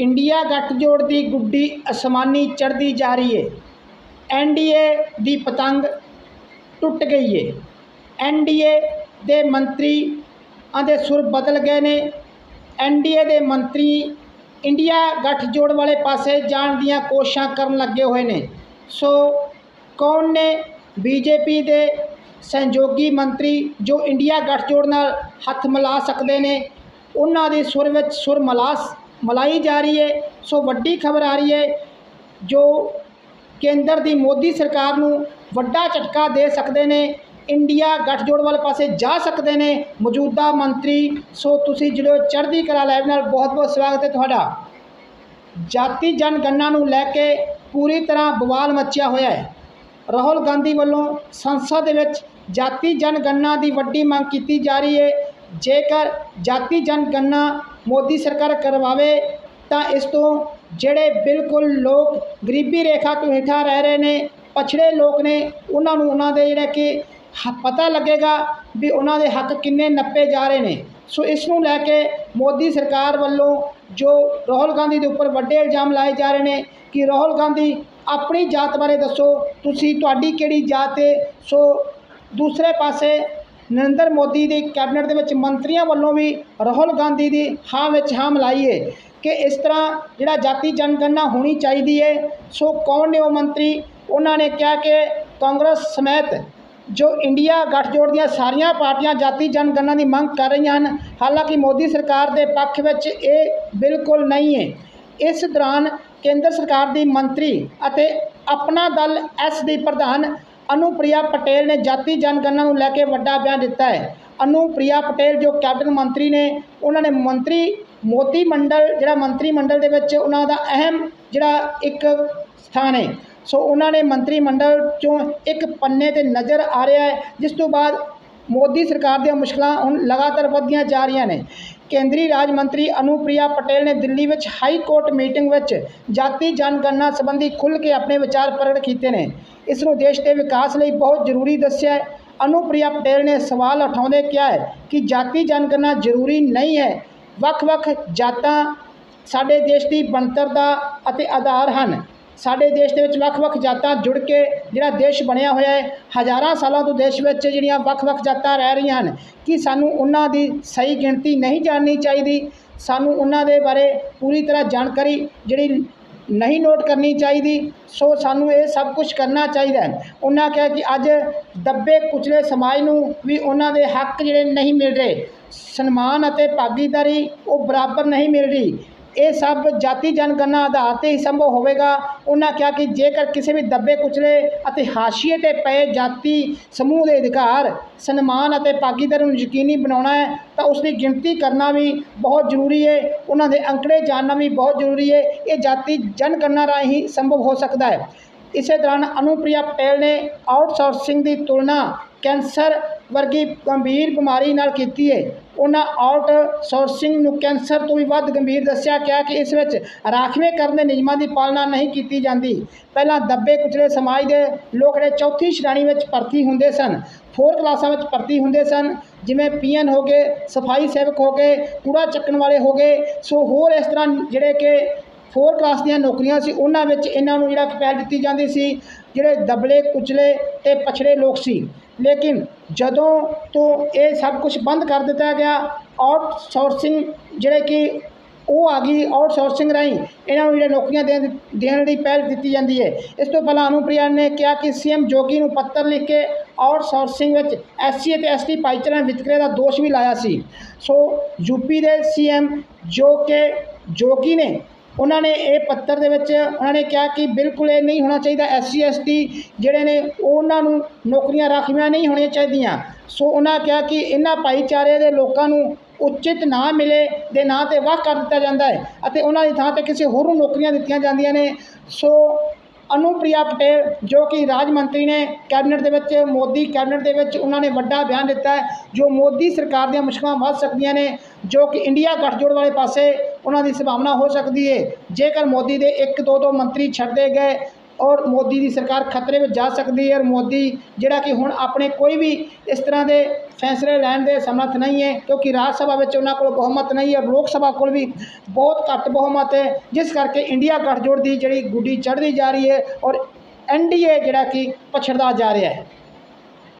India ਗੱਠਜੋੜ ਦੀ ਗੁੱਡੀ ਅਸਮਾਨੀ ਚੜ੍ਹਦੀ ਜਾ ਰਹੀ ਏ। ਐਨਡੀਏ ਦੀ ਪਤੰਗ ਟੁੱਟ ਗਈ ਏ। ਐਨਡੀਏ ਦੇ ਮੰਤਰੀ ਦੇ ਸੁਰ ਬਦਲ ਗਏ ਨੇ। ਐਨਡੀਏ ਦੇ ਮੰਤਰੀ ਇੰਡੀਆ ਗੱਠਜੋੜ ਵਾਲੇ ਪਾਸੇ ਜਾਣ ਦੀਆਂ ਕੋਸ਼ਿਸ਼ਾਂ ਕਰਨ ਲੱਗੇ ਹੋਏ ਨੇ। ਸੋ ਕੌਣ ਨੇ ਬੀਜੇਪੀ ਦੇ ਸਹਿਯੋਗੀ ਮੰਤਰੀ ਜੋ ਇੰਡੀਆ ਗੱਠਜੋੜ ਨਾਲ ਹੱਥ ਮਿਲਾ ਸਕਦੇ ਨੇ? ਉਹਨਾਂ ਦੀ ਸੁਰ ਵਿੱਚ ਸੁਰ ਮਲਾਸ ਮਲਾਈ ਜਾ ਰਹੀ ਹੈ। ਸੋ ਵੱਡੀ ਖਬਰ ਆ ਰਹੀ ਹੈ ਜੋ ਕੇਂਦਰ ਦੀ ਮੋਦੀ ਸਰਕਾਰ ਨੂੰ ਵੱਡਾ ਝਟਕਾ ਦੇ ਸਕਦੇ ਨੇ। ਇੰਡੀਆ ਗੱਠਜੋੜ ਵਾਲੇ ਪਾਸੇ ਜਾ ਸਕਦੇ ਨੇ। ਮੌਜੂਦਾ ਮੰਤਰੀ, ਸੋ ਤੁਸੀਂ ਜਿਹੜੇ ਚੜ੍ਹਦੀ ਕਲਾ ਲਾਈਵ ਨਾਲ ਬਹੁਤ ਬਹੁਤ ਸਵਾਗਤ ਹੈ ਤੁਹਾਡਾ। ਜਾਤੀ ਜਨਗਣਨਾ ਨੂੰ ਲੈ ਕੇ ਪੂਰੀ ਤਰ੍ਹਾਂ ਬਵਾਲ ਮੱਚਿਆ ਹੋਇਆ ਹੈ। ਰਾਹੁਲ ਗਾਂਧੀ ਵੱਲੋਂ ਸੰਸਦ ਦੇ ਵਿੱਚ ਜਾਤੀ ਜਨਗਣਨਾ ਦੀ ਵੱਡੀ ਮੰਗ ਕੀਤੀ ਜਾ ਰਹੀ ਹੈ। ਜੇਕਰ ਜਾਤੀ ਜਨਗਣਨਾ ਮੋਦੀ ਸਰਕਾਰ ਕਰਵਾਵੇ, ਤਾਂ ਇਸ ਤੋਂ ਜਿਹੜੇ ਬਿਲਕੁਲ ਲੋਕ ਗਰੀਬੀ ਰੇਖਾ ਤੋਂ ਹੇਠਾਂ ਰਹਿ ਰਹੇ ਨੇ, ਪਛੜੇ ਲੋਕ ਨੇ, ਉਹਨਾਂ ਨੂੰ ਉਹਨਾਂ ਦੇ ਜਿਹੜੇ ਕਿ ਹ- ਪਤਾ ਲੱਗੇਗਾ ਵੀ ਉਹਨਾਂ ਦੇ ਹੱਕ ਕਿੰਨੇ ਨੱਪੇ ਜਾ ਰਹੇ ਨੇ। ਸੋ ਇਸ ਨੂੰ ਲੈ ਕੇ ਮੋਦੀ ਸਰਕਾਰ ਵੱਲੋਂ ਜੋ ਰਾਹੁਲ ਗਾਂਧੀ ਦੇ ਉੱਪਰ ਵੱਡੇ ਇਲਜ਼ਾਮ ਲਾਏ ਜਾ ਰਹੇ ਨੇ ਕਿ ਰਾਹੁਲ ਗਾਂਧੀ, ਆਪਣੀ ਜਾਤ ਬਾਰੇ ਦੱਸੋ, ਤੁਸੀਂ ਤੁਹਾਡੀ ਕਿਹੜੀ ਜਾਤ ਹੈ ਸੋ ਦੂਸਰੇ ਪਾਸੇ ਨਰਿੰਦਰ ਮੋਦੀ ਦੀ ਕੈਬਨਿਟ ਦੇ ਵਿੱਚ ਮੰਤਰੀਆਂ ਵੱਲੋਂ ਵੀ ਰਾਹੁਲ ਗਾਂਧੀ ਦੀ ਹਾਂ ਵਿੱਚ ਹਾਂ ਮਿਲਾਈ ਹੈ ਕਿ ਇਸ ਤਰ੍ਹਾਂ ਜਿਹੜਾ ਜਾਤੀ ਜਨਗਣਨਾ ਹੋਣੀ ਚਾਹੀਦੀ ਹੈ ਸੋ ਕੌਣ ਨੇ ਉਹ ਮੰਤਰੀ? ਉਹਨਾਂ ਨੇ ਕਿਹਾ ਕਿ ਕਾਂਗਰਸ ਸਮੇਤ ਜੋ ਇੰਡੀਆ ਗੱਠਜੋੜ ਦੀਆਂ ਸਾਰੀਆਂ ਪਾਰਟੀਆਂ ਜਾਤੀ ਜਨਗਣਨਾ ਦੀ ਮੰਗ ਕਰ ਰਹੀਆਂ ਹਨ, ਹਾਲਾਂਕਿ ਮੋਦੀ ਸਰਕਾਰ ਦੇ ਪੱਖ ਵਿੱਚ ਇਹ ਬਿਲਕੁਲ ਨਹੀਂ ਹੈ ਇਸ ਦੌਰਾਨ ਕੇਂਦਰ ਸਰਕਾਰ ਦੀ ਮੰਤਰੀ ਅਤੇ ਆਪਣਾ ਦਲ ਐਸ ਦੀ ਪ੍ਰਧਾਨ ਅਨੁਪ੍ਰਿਆ ਪਟੇਲ ਨੇ ਜਾਤੀ ਜਨਗਣਨਾ ਨੂੰ ਲੈ ਕੇ ਵੱਡਾ ਬਿਆਨ ਦਿੱਤਾ ਹੈ। ਅਨੁਪ੍ਰਿਆ ਪਟੇਲ ਜੋ ਕੈਬਨਿਟ ਮੰਤਰੀ ਨੇ, ਉਹਨਾਂ ਨੇ ਮੰਤਰੀ ਮੋਤੀ ਮੰਡਲ, ਜਿਹੜਾ ਮੰਤਰੀ ਮੰਡਲ ਦੇ ਵਿੱਚ ਉਹਨਾਂ ਦਾ ਅਹਿਮ ਜਿਹੜਾ ਇੱਕ ਸਥਾਨ ਹੈ। ਸੋ ਉਹਨਾਂ ਨੇ ਮੰਤਰੀ ਮੰਡਲ ਚੋਂ ਇੱਕ ਪੰਨੇ ਤੇ ਨਜ਼ਰ ਆ ਰਿਹਾ ਹੈ, ਜਿਸ ਤੋਂ ਬਾਅਦ ਮੋਦੀ ਸਰਕਾਰ ਦੀਆਂ ਮੁਸ਼ਕਲਾਂ ਹੁਣ ਲਗਾਤਾਰ ਵਧਦੀਆਂ ਜਾ ਰਹੀਆਂ ਨੇ। ਕੇਂਦਰੀ ਰਾਜ ਮੰਤਰੀ ਅਨੁਪ੍ਰਿਆ ਪਟੇਲ ਨੇ ਦਿੱਲੀ ਵਿੱਚ ਹਾਈ ਕੋਰਟ ਮੀਟਿੰਗ ਵਿੱਚ ਜਾਤੀ ਜਨਗਣਨਾ ਸੰਬੰਧੀ ਖੁੱਲ੍ਹ ਕੇ ਆਪਣੇ ਵਿਚਾਰ ਪ੍ਰਗਟ ਕੀਤੇ ਨੇ। ਇਸ ਨੂੰ ਦੇਸ਼ ਦੇ ਵਿਕਾਸ ਲਈ ਬਹੁਤ ਜ਼ਰੂਰੀ ਦੱਸਿਆ ਹੈ। ਅਨੁਪ੍ਰਿਆ ਪਟੇਲ ਨੇ ਸਵਾਲ ਉਠਾਉਂਦੇ ਕਿਹਾ ਹੈ ਕਿ ਜਾਤੀ ਜਨਗਣਨਾ ਜ਼ਰੂਰੀ ਨਹੀਂ ਹੈ। ਵੱਖ-ਵੱਖ ਜਾਤਾਂ ਸਾਡੇ ਦੇਸ਼ ਦੀ ਬਣਤਰ ਦਾ ਅਤੇ ਆਧਾਰ ਹਨ। ਸਾਡੇ ਦੇਸ਼ ਦੇ ਵਿੱਚ ਵੱਖ-ਵੱਖ ਜਾਤਾਂ ਜੁੜ ਕੇ ਜਿਹੜਾ ਦੇਸ਼ ਬਣਿਆ ਹੋਇਆ ਹੈ, ਹਜ਼ਾਰਾਂ ਸਾਲਾਂ ਤੋਂ ਦੇਸ਼ ਵਿੱਚ ਜਿਹੜੀਆਂ ਵੱਖ-ਵੱਖ ਜਾਤਾਂ ਰਹਿ ਰਹੀਆਂ ਹਨ, ਕਿ ਸਾਨੂੰ ਉਹਨਾਂ ਦੀ ਸਹੀ ਗਿਣਤੀ ਨਹੀਂ ਜਾਣਨੀ ਚਾਹੀਦੀ? ਸਾਨੂੰ ਉਹਨਾਂ ਦੇ ਬਾਰੇ ਪੂਰੀ ਤਰ੍ਹਾਂ ਜਾਣਕਾਰੀ ਜਿਹੜੀ ਨਹੀਂ ਨੋਟ ਕਰਨੀ ਚਾਹੀਦੀ, ਸੋ ਸਾਨੂੰ ਇਹ ਸਭ ਕੁਝ ਕਰਨਾ ਚਾਹੀਦਾ ਹੈ। ਉਹਨਾਂ ਕਿਹਾ ਕਿ ਅੱਜ ਦੱਬੇ ਕੁਚਲੇ ਸਮਾਜ ਨੂੰ ਵੀ ਉਹਨਾਂ ਦੇ ਹੱਕ ਜਿਹੜੇ ਨਹੀਂ ਮਿਲ ਰਹੇ, ਸਨਮਾਨ ਅਤੇ ਭਾਗੀਦਾਰੀ ਉਹ ਬਰਾਬਰ ਨਹੀਂ ਮਿਲ ਰਹੀ। ਇਹ ਸਭ ਜਾਤੀ ਜਨਗਣਨਾ ਆਧਾਰ ਤੇ ਹੀ ਸੰਭਵ ਹੋਵੇਗਾ। ਉਹਨਾਂ ਕਿਹਾ ਕਿ ਜੇਕਰ ਕਿਸੇ ਵੀ ਦੱਬੇ ਕੁਚਲੇ ਅਤੇ ਹਾਸ਼ੀਏ ਤੇ ਪਏ ਜਾਤੀ ਸਮੂਹ ਦੇ ਅਧਿਕਾਰ, ਸਨਮਾਨ ਅਤੇ ਭਾਗੀਦਾਰੀ ਨੂੰ ਯਕੀਨੀ ਬਣਾਉਣਾ ਹੈ, ਤਾਂ ਉਸ ਦੀ ਗਿਣਤੀ ਕਰਨਾ ਵੀ ਬਹੁਤ ਜ਼ਰੂਰੀ ਹੈ। ਉਹਨਾਂ ਦੇ ਅੰਕੜੇ ਜਾਣਨਾ ਵੀ ਬਹੁਤ ਜ਼ਰੂਰੀ ਹੈ। ਇਹ ਜਾਤੀ ਜਨਗਣਨਾ ਰਾਹੀਂ ਸੰਭਵ ਹੋ ਸਕਦਾ ਹੈ। ਇਸੇ ਦੌਰਾਨ ਅਨੁਪ੍ਰਿਆ ਪਟੇਲ ਨੇ ਆਊਟਸੋਰਸਿੰਗ ਦੀ ਤੁਲਨਾ ਕੈਂਸਰ ਵਰਗੀ ਗੰਭੀਰ ਬਿਮਾਰੀ ਨਾਲ ਕੀਤੀ ਹੈ। ਉਹਨਾਂ ਆਊਟਸੋਰਸਿੰਗ ਨੂੰ ਕੈਂਸਰ ਤੋਂ ਵੀ ਵੱਧ ਗੰਭੀਰ ਦੱਸਿਆ ਕਿਹਾ ਕਿ ਇਸ ਵਿੱਚ ਰਾਖਵੇਂ ਕਰਨ ਦੇ ਨਿਯਮਾਂ ਦੀ ਪਾਲਣਾ ਨਹੀਂ ਕੀਤੀ ਜਾਂਦੀ। ਪਹਿਲਾਂ ਦੱਬੇ ਕੁਚਲੇ ਸਮਾਜ ਦੇ ਲੋਕ ਜਿਹੜੇ ਚੌਥੀ ਸ਼੍ਰੇਣੀ ਵਿੱਚ ਭਰਤੀ ਹੁੰਦੇ ਸਨ ਫੋਰ ਕਲਾਸਾਂ ਵਿੱਚ ਭਰਤੀ ਹੁੰਦੇ ਸਨ, ਜਿਵੇਂ ਪੀਐਨ ਹੋ ਗਏ, ਸਫ਼ਾਈ ਸੇਵਕ ਹੋ ਗਏ, ਕੂੜਾ ਚੱਕਣ ਵਾਲੇ ਹੋ ਗਏ, ਸੋ ਹੋਰ ਇਸ ਤਰ੍ਹਾਂ ਜਿਹੜੇ ਕਿ ਫੋਰ ਕਲਾਸ ਦੀਆਂ ਨੌਕਰੀਆਂ ਸੀ, ਉਹਨਾਂ ਵਿੱਚ ਇਹਨਾਂ ਨੂੰ ਜਿਹੜਾ ਪਹਿਲ ਦਿੱਤੀ ਜਾਂਦੀ ਸੀ, ਜਿਹੜੇ ਦਬਲੇ, ਕੁਚਲੇ ਤੇ ਪਛੜੇ ਲੋਕ ਸੀ। ਲੇਕਿਨ ਜਦੋਂ ਤੋਂ ਇਹ ਸਭ ਕੁਝ ਬੰਦ ਕਰ ਦਿੱਤਾ ਗਿਆ ਆਊਟਸੋਰਸਿੰਗ ਜਿਹੜੇ ਕਿ ਉਹ ਆ ਗਈ ਆਊਟਸੋਰਸਿੰਗ ਰਾਹੀਂ, ਇਹਨਾਂ ਨੂੰ ਜਿਹੜੇ ਨੌਕਰੀਆਂ ਦੇਣ ਦੇਣ ਦੀ ਪਹਿਲ ਦਿੱਤੀ ਜਾਂਦੀ ਹੈ। ਇਸ ਤੋਂ ਪਹਿਲਾਂ ਅਨੁਪ੍ਰਿਆ ਨੇ ਕਿਹਾ ਕਿ ਸੀਐਮ ਜੋਗੀ ਨੂੰ ਪੱਤਰ ਲਿਖ ਕੇ ਆਊਟਸੋਰਸਿੰਗ ਵਿੱਚ ਐਸਸੀ ਅਤੇ ਐਸਟੀ ਭਾਈਚਾਰਾ ਵਿਤਕਰੇ ਦਾ ਦੋਸ਼ ਵੀ ਲਾਇਆ ਸੀ। ਸੋ ਯੂਪੀ ਦੇ ਸੀਐਮ ਜੋ ਕਿ ਜੋਗੀ ਨੇ ਉਹਨਾਂ ਨੇ ਇਹ ਪੱਤਰ ਦੇ ਵਿੱਚ ਉਹਨਾਂ ਨੇ ਕਿਹਾ ਕਿ ਬਿਲਕੁਲ ਇਹ ਨਹੀਂ ਹੋਣਾ ਚਾਹੀਦਾ ਐਸਸੀ ਐਸਟੀ ਜਿਹੜੇ ਨੇ ਉਹਨਾਂ ਨੂੰ ਨੌਕਰੀਆਂ ਰਾਖਵੀਆਂ ਨਹੀਂ ਹੋਣੀਆਂ ਚਾਹੀਦੀਆਂ। ਸੋ ਉਹਨਾਂ ਕਿਹਾ ਕਿ ਇਹਨਾਂ ਭਾਈਚਾਰੇ ਦੇ ਲੋਕਾਂ ਨੂੰ ਉਚਿਤ ਨਾ ਮਿਲੇ, ਦੇ ਨਾਂ ਤੇ ਵਾਹ ਕਰ ਦਿੱਤਾ ਜਾਂਦਾ ਹੈ ਅਤੇ ਉਹਨਾਂ ਦੀ ਥਾਂ ਤੇ ਕਿਸੇ ਹੋਰ ਨੂੰ ਨੌਕਰੀਆਂ ਦਿੱਤੀਆਂ ਜਾਂਦੀਆਂ ਨੇ। ਸੋ ਅਨੁਪ੍ਰਿਆ ਪਟੇਲ ਜੋ ਕਿ ਰਾਜ ਮੰਤਰੀ ਨੇ ਕੈਬਨਿਟ ਦੇ ਵਿੱਚ, ਮੋਦੀ ਕੈਬਨਿਟ ਦੇ ਵਿੱਚ ਉਹਨਾਂ ਨੇ ਵੱਡਾ ਬਿਆਨ ਦਿੱਤਾ ਹੈ, ਜੋ ਮੋਦੀ ਸਰਕਾਰ ਦੀਆਂ ਮੁਸ਼ਕਲਾਂ ਵੱਧ ਸਕਦੀਆਂ ਨੇ, ਜੋ ਕਿ ਇੰਡੀਆ ਗੱਠਜੋੜ ਵਾਲੇ ਪਾਸੇ ਉਹਨਾਂ ਦੀ ਸੰਭਾਵਨਾ ਹੋ ਸਕਦੀ ਹੈ। ਜੇਕਰ ਮੋਦੀ ਦੇ ਇੱਕ ਦੋ ਦੋ ਮੰਤਰੀ ਛੱਡਦੇ ਗਏ ਔਰ ਮੋਦੀ ਦੀ ਸਰਕਾਰ ਖਤਰੇ ਵਿੱਚ ਜਾ ਸਕਦੀ ਹੈ ਔਰ ਮੋਦੀ ਜਿਹੜਾ ਕਿ ਹੁਣ ਆਪਣੇ ਕੋਈ ਵੀ ਇਸ ਤਰ੍ਹਾਂ ਦੇ ਫੈਸਲੇ ਲੈਣ ਦੇ ਸਮਰੱਥ ਨਹੀਂ ਹੈ, ਕਿਉਂਕਿ ਰਾਜ ਸਭਾ ਵਿੱਚ ਉਹਨਾਂ ਕੋਲ ਬਹੁਮਤ ਨਹੀਂ ਹੈ ਲੋਕ ਸਭਾ ਕੋਲ ਵੀ ਬਹੁਤ ਘੱਟ ਬਹੁਮਤ ਹੈ, ਜਿਸ ਕਰਕੇ ਇੰਡੀਆ ਗੱਠਜੋੜ ਦੀ ਜਿਹੜੀ ਗੁੱਡੀ ਚੜ੍ਹਦੀ ਜਾ ਰਹੀ ਹੈ ਔਰ ਐਨਡੀਏ ਜਿਹੜਾ ਕਿ ਪਛੜਦਾ ਜਾ ਰਿਹਾ ਹੈ।